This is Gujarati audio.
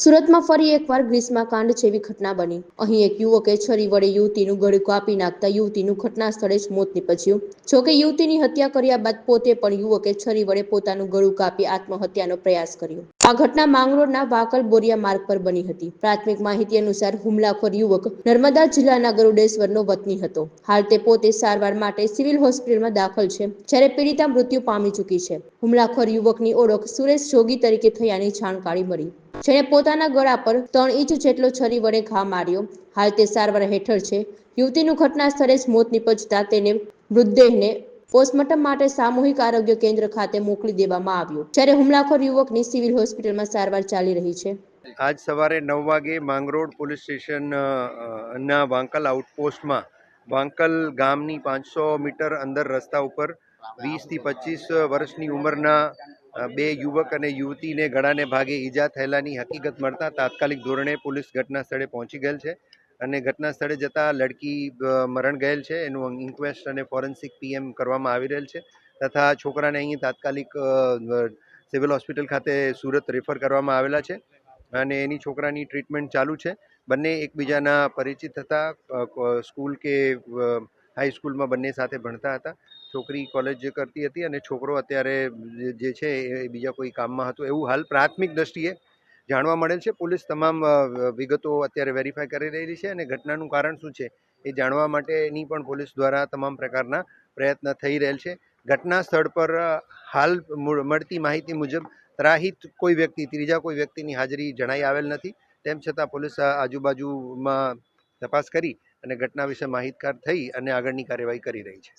સુરતમાં ફરી એકવાર ગ્રીષ્માકાંડ જેવી ઘટના બની. અહીં એક યુવકે છરી વડે યુવતીનું ગળું કાપી નાખતા યુવતીનું ઘટના સ્થળે જ મોત નીપજ્યું. જોકે યુવતીની હત્યા કર્યા બાદ પોતે પણ યુવકે છરી વડે પોતાનું ગળું કાપી આત્મહત્યાનો પ્રયાસ કર્યો. આ ઘટના માંગરોળના વાકલ બોરિયા માર્ગ પર બની હતી. પ્રાથમિક માહિતી અનુસાર હુમલાખોર યુવક નર્મદા જિલ્લાના ગરુડેશ્વરનો વતની હતો. હાલ તે પોતે સારવાર માટે સિવિલ હોસ્પિટલમાં દાખલ છે, જ્યારે પીડિતા મૃત્યુ પામી ચૂકી છે. હુમલાખોર યુવકની ઓળખ સુરેશ જોગી તરીકે થયાની જાણકારી મળી. જેણે પોતાના ગળા પર ત્રણ ઇંચ જેટલો છરી વડે ઘા માર્યો. હાલ તે સારવાર હેઠળ છે. યુવતીનું ઘટના સ્થળે જ મોત નીપજતા તેને મૃતદેહને પોસ્ટમોર્ટમ માટે સામૂહિક આરોગ્ય કેન્દ્ર ખાતે મોકલી દેવામાં આવ્યો. જ્યારે હુમલાખોર યુવકની સિવિલ હોસ્પિટલમાં સારવાર ચાલી રહી છે. આજ સવારે નવ વાગે માંગરોળ પોલીસ સ્ટેશન ના વાંકલ આઉટપોસ્ટમાં, વાંકલ ગામની પાંચસો મીટર અંદર રસ્તા ઉપર વીસથી પચીસ વર્ષની ઉંમરના બે યુવક અને યુવતીને ગળાને ભાગે ઈજા થયેલાની હકીકત મળતા તાત્કાલિક ધોરણે પોલીસ ઘટના સ્થળે પહોંચી ગયેલ છે અને ઘટના સ્થળે જતાં લડકી મરણ ગયેલ છે. એનું ઇન્ક્વેસ્ટ અને ફોરેન્સિક પીએમ કરવામાં આવી રહેલ છે તથા છોકરાને અહીં તાત્કાલિક સિવિલ હોસ્પિટલ ખાતે સુરત રેફર કરવામાં આવેલા છે અને એની છોકરાની ટ્રીટમેન્ટ ચાલુ છે. બંને એકબીજાના પરિચિત હતા. સ્કૂલ કે હાઈસ્કૂલમાં બંને સાથે ભણતા હતા. છોકરી કોલેજ કરતી હતી અને છોકરો અત્યારે જે- જે છે એ બીજા કોઈ કામમાં હતો, એવું હાલ પ્રાથમિક દ્રષ્ટિએ જાણવા મળેલ છે. પોલીસ તમામ વિગતો અત્યારે વેરીફાઈ કરી રહી છે અને ઘટનાનું કારણ શું છે એ જાણવા માટેની પણ પોલીસ દ્વારા તમામ પ્રકારના પ્રયત્ન થઈ રહેલ છે. ઘટના સ્થળ પર હાલ મૂળ- મળતી માહિતી મુજબ ત્રાહિત કોઈ વ્યક્તિ, ત્રીજા કોઈ વ્યક્તિની હાજરી જણાઈ આવેલ નથી. તેમ છતાં પોલીસ આજુબાજુમાં તપાસ કરી અને ઘટના વિશે માહિતગાર થઈ અને આગળની કાર્યવાહી કરી રહી છે.